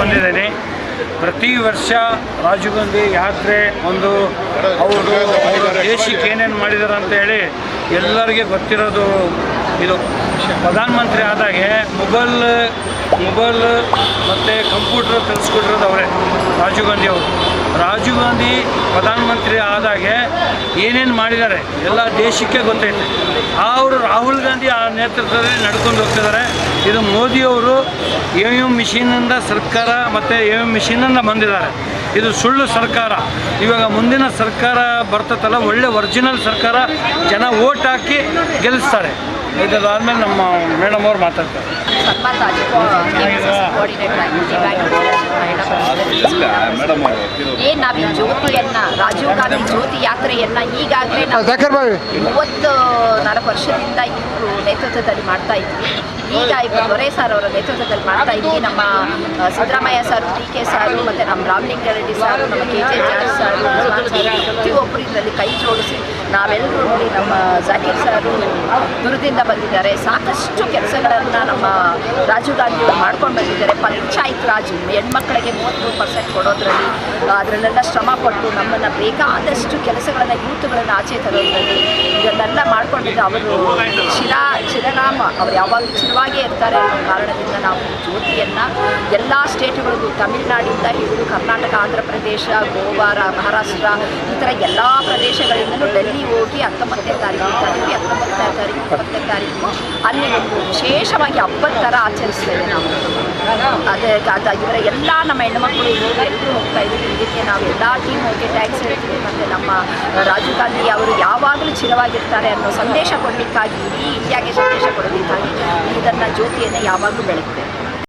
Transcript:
ಬಂದಿದ್ದೇನೆ. ಪ್ರತಿ ವರ್ಷ ರಾಜೀವ್ ಗಾಂಧಿ ಯಾತ್ರೆ ಒಂದು ಅವರು ದೇಶಕ್ಕೆ ಏನೇನು ಮಾಡಿದ್ದಾರೆ ಅಂತ ಹೇಳಿ ಎಲ್ಲರಿಗೆ ಗೊತ್ತಿರೋದು ಇದು. ಪ್ರಧಾನಮಂತ್ರಿ ಆದಾಗ ಮೊಬೈಲ್ ಮೊಬೈಲ್ ಮತ್ತು ಕಂಪ್ಯೂಟರ್ ಕಲಿಸ್ಕೊಟ್ಟಿರೋದು ಅವರೇ, ರಾಜೀವ್ ಗಾಂಧಿ ಅವರು. ರಾಜೀವ್ ಗಾಂಧಿ ಪ್ರಧಾನಮಂತ್ರಿ ಆದಾಗೆ ಏನೇನು ಮಾಡಿದ್ದಾರೆ, ಎಲ್ಲ ದೇಶಕ್ಕೆ ಗೊತ್ತೈತೆ. ಅವರು ರಾಹುಲ್ ಗಾಂಧಿ ಆ ನೇತೃತ್ವದಲ್ಲಿ ನಡ್ಕೊಂಡು ಹೋಗ್ತಿದ್ದಾರೆ. ಇದು ಮೋದಿಯವರು ಎ ಎಂ ಮಿಷಿನಿಂದ ಸರ್ಕಾರ ಮತ್ತು ಎ ಎಂ ಮಿಷಿನಿಂದ ಬಂದಿದ್ದಾರೆ. ಇದು ಸುಳ್ಳು ಸರ್ಕಾರ. ಇವಾಗ ಮುಂದಿನ ಸರ್ಕಾರ ಬರ್ತದಲ್ಲ ಒಳ್ಳೆ ಒರಿಜಿನಲ್ ಸರ್ಕಾರ, ಜನ ಓಟ್ ಹಾಕಿ ಗೆಲ್ಲಿಸ್ತಾರೆ. ಇದಾದ್ಮೇಲೆ ನಮ್ಮ ಮೇಡಮ್ ಅವ್ರು ಮಾತಾಡ್ತಾರೆ. ಏನ್ ನಾವು ಈ ಜ್ಯೋತಿಯನ್ನ ರಾಜೀವ್ ಗಾಂಧಿ ಜ್ಯೋತಿ ಯಾತ್ರೆಯನ್ನ ಈಗಾಗಲೇ ನಾವು ಮೂವತ್ತು ನಾಲ್ಕು ವರ್ಷದಿಂದ ಇವರು ನೇತೃತ್ವದಲ್ಲಿ ಮಾಡ್ತಾ ಇದ್ವಿ. ಈಗ ಇವರು ದೊರೆ ಸರ್ ಅವರ ನೇತೃತ್ವದಲ್ಲಿ ಮಾಡ್ತಾ ಇದ್ವಿ. ನಮ್ಮ Siddaramaiah sir T K sir ಮತ್ತು ನಮ್ಮ ರಾಮಲಿಂಗಾರೆಡ್ಡಿ ಸರ್ ನಮ್ಮ ಕೆ ಜೆ ಜಾರ್ ಸರ್ ಪ್ರತಿಯೊಬ್ಬರು ಇದರಲ್ಲಿ ಕೈ ಜೋಡಿಸಿ ನಾವೆಲ್ಲರೂ ನೋಡಿ ನಮ್ಮ ಜಾಕೀರ್ ಸಾರು ದುರ್ಗದಿಂದ ಬಂದಿದ್ದಾರೆ. ಸಾಕಷ್ಟು ಕೆಲಸಗಳನ್ನು ನಮ್ಮ ರಾಜೀವ್ ಗಾಂಧಿಯವರು ಮಾಡ್ಕೊಂಡು ಬಂದಿದ್ದಾರೆ. ಪಂಚಾಯತ್ ರಾಜ್ ಹೆಣ್ಮಕ್ಳಿಗೆ ಮೂವತ್ತು ಪರ್ಸೆಂಟ್ ಕೊಡೋದ್ರಲ್ಲಿ, ಅದರಲ್ಲೆಲ್ಲ ಶ್ರಮ ಪಟ್ಟು ನಮ್ಮನ್ನು ಬೇಕಾದಷ್ಟು ಕೆಲಸಗಳನ್ನು, ಯೂತ್ಗಳನ್ನು ಆಚೆ ತರೋದ್ರಲ್ಲಿ ಇದನ್ನೆಲ್ಲ ಮಾಡ್ಕೊಂಡಿದ್ದು ಅವರು ಚಿರ ಚಿರನಾಮ ಅವರು ಯಾವಾಗಲೂ ಚಿರವಾಗೇ ಇರ್ತಾರೆ ಅನ್ನೋ ಕಾರಣದಿಂದ ನಾವು ಜ್ಯೋತಿಯನ್ನು ಎಲ್ಲ ಸ್ಟೇಟ್ಗಳಿಗೂ, ತಮಿಳುನಾಡಿಂದ ಹಿಡಿದು ಕರ್ನಾಟಕ ಆಂಧ್ರ ಪ್ರದೇಶ ಗೋವಾ, ರಾ- ಮಹಾರಾಷ್ಟ್ರ, ಈ ಥರ ಎಲ್ಲ ಪ್ರದೇಶಗಳಿಂದಲೂ ಡೆಲ್ಲಿ ಹೋಗಿ ಹತ್ತೊಂಬತ್ತನೇ ತಾರೀಕು ತಲುಪಿ ಹತ್ತೊಂಬತ್ತನೇ ತಾರೀಕು, ಇಪ್ಪತ್ತನೇ ತಾರೀಕು, ಅಲ್ಲಿ ಒಂದು ವಿಶೇಷವಾಗಿ ಹಬ್ಬದ ಥರ ಆಚರಿಸ್ತೇವೆ ನಾವು. ಅದೇ ಇವರ ಎಲ್ಲ ನಮ್ಮ ಹೆಣ್ಮಕ್ಳು ಎಲ್ಲರೂ ಹೋಗ್ತಾ ಇದ್ದೀವಿ. ಇದಕ್ಕೆ ನಾವು ಎಲ್ಲ ಟೀಮ್ ಹೋಗಿ ಟ್ಯಾಕ್ಸ್ ಹೇಳ್ತೀವಿ. ಮತ್ತು ನಮ್ಮ ರಾಜೀವ್ ಗಾಂಧಿ ಅವರು ಯಾವಾಗಲೂ ಚಿರವಾಗಿರ್ತಾರೆ ಅನ್ನೋ ಸಂದೇಶ ಕೊಡಲಿಕ್ಕಾಗಿ, ಇಡೀ ಇಂಡಿಯಾಗೆ ಸಂದೇಶ ಕೊಡಲಿಕ್ಕಾಗಿ ಇದನ್ನು ಜ್ಯೋತಿಯನ್ನು ಯಾವಾಗಲೂ ಬೆಳಗ್ತೇವೆ.